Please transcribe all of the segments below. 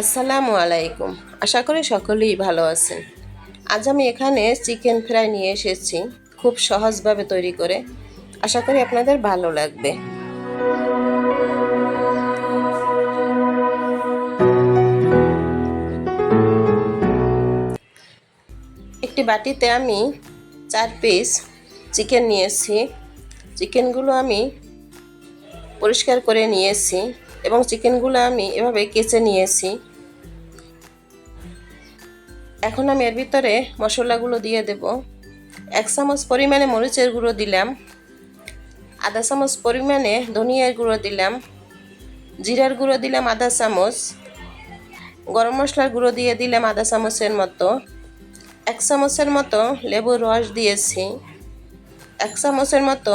আসসালামু আলাইকুম। আশা করি সকলেই ভালো আছেন। আজ আমি এখানে চিকেন ফ্রাই নিয়ে এসেছি, খুব সহজভাবে তৈরি করে। আশা করি আপনাদের ভালো লাগবে। একটি বাটিতে আমি চার পিস চিকেন নিয়েছি। চিকেনগুলো আমি পরিষ্কার করে নিয়েছি এবং চিকেনগুলো আমি এভাবে কেচে নিয়েছি। এখন আমি এর ভিতরে মশলাগুলো দিয়ে দেব। এক চামচ পরিমাণে মরিচের গুঁড়ো দিলাম। আধা চামচ পরিমাণে ধনিয়ার গুঁড়ো দিলাম। জিরার গুঁড়ো দিলাম আধা চামচ। গরম মশলার গুঁড়ো দিয়ে দিলাম আধা চামচের মতো। এক চামচের মতো লেবুর রস দিয়েছি। এক চামচের মতো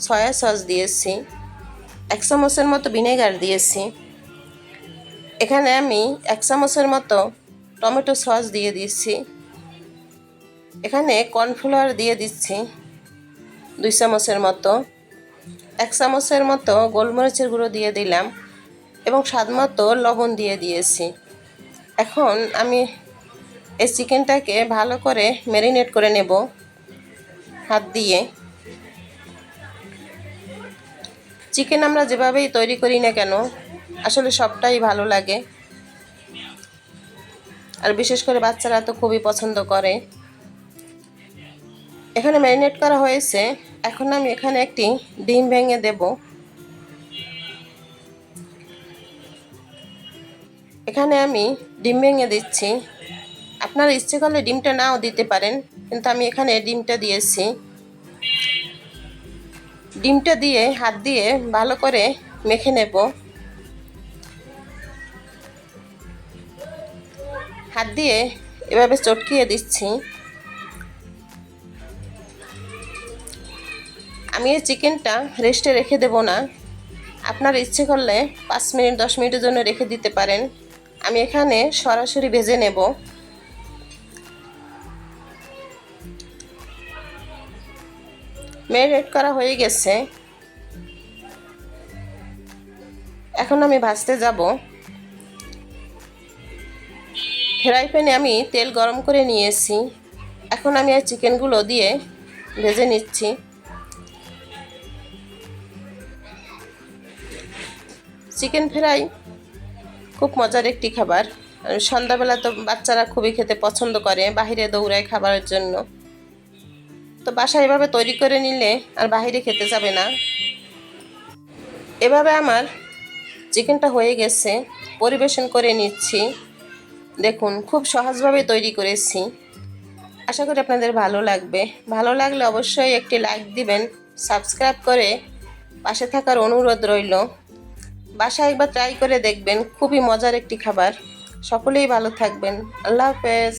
সয়া সস দিয়েছি। এক চামচের মতো ভিনেগার দিয়েছি। এখানে আমি এক চামচের মতো টমেটো সস দিয়ে দিচ্ছি। এখানে কর্নফ্লাওয়ার দিয়ে দিচ্ছি দুই চামচের মতো। এক চামচের মতো গোলমরিচের গুঁড়ো দিয়ে দিলাম এবং স্বাদ মতো লবণ দিয়ে দিয়েছি। এখন আমি এই চিকেনটাকে ভালো করে ম্যারিনেট করে নেব হাত দিয়ে। চিকেন আমরা যেভাবেই তৈরি করি না কেন, আসলে সবটাই ভালো লাগে। আর বিশেষ করে বাচ্চারা তো খুবই পছন্দ করে। এখানে ম্যারিনেট করা হয়েছে। এখন আমি এখানে একটি ডিম ভেঙে দেব। এখানে আমি ডিম ভেঙে দিচ্ছি। আপনারা ইচ্ছে করলে ডিমটা নাও দিতে পারেন, কিন্তু আমি এখানে ডিমটা দিয়েছি। ডিমটা দিয়ে হাত দিয়ে ভালো করে মেখে নেব। হাত দিয়ে এভাবে চটকিয়ে দিচ্ছি। আমি এই চিকেনটা রেস্টে রেখে দেব না। আপনার ইচ্ছে করলে পাঁচ মিনিট, দশ মিনিটের জন্য রেখে দিতে পারেন। আমি এখানে সরাসরি ভেজে নেব। ম্যারিনেট করা হয়ে গেছে। এখন আমি ভাজতে যাব। ফ্রাই প্যানে আমি তেল গরম করে নিয়েছি। এখন আমি এই চিকেনগুলো দিয়ে ভেজে নিচ্ছি। চিকেন ফ্রাই খুব মজার একটি খাবার। আর সন্ধ্যাবেলা তো বাচ্চারা খুবই খেতে পছন্দ করে, বাহিরে দৌড়ায় খাবারের জন্য। তো বাসায় এভাবে তৈরি করে নিলে আর বাহিরে খেতে যাবে না। এভাবে আমার চিকেনটা হয়ে গেছে। পরিবেশন করে নিচ্ছি। দেখুন, খুব সহজভাবে তৈরি করেছি। আশা করি আপনাদের ভালো লাগবে। ভালো লাগলে অবশ্যই একটি লাইক দিবেন সাবস্ক্রাইব করে পাশে থাকার অনুরোধ রইল। বাসায় একবার ট্রাই করে দেখবেন, খুবই মজার একটি খাবার। সকলেই ভালো থাকবেন। আল্লাহ হাফেজ।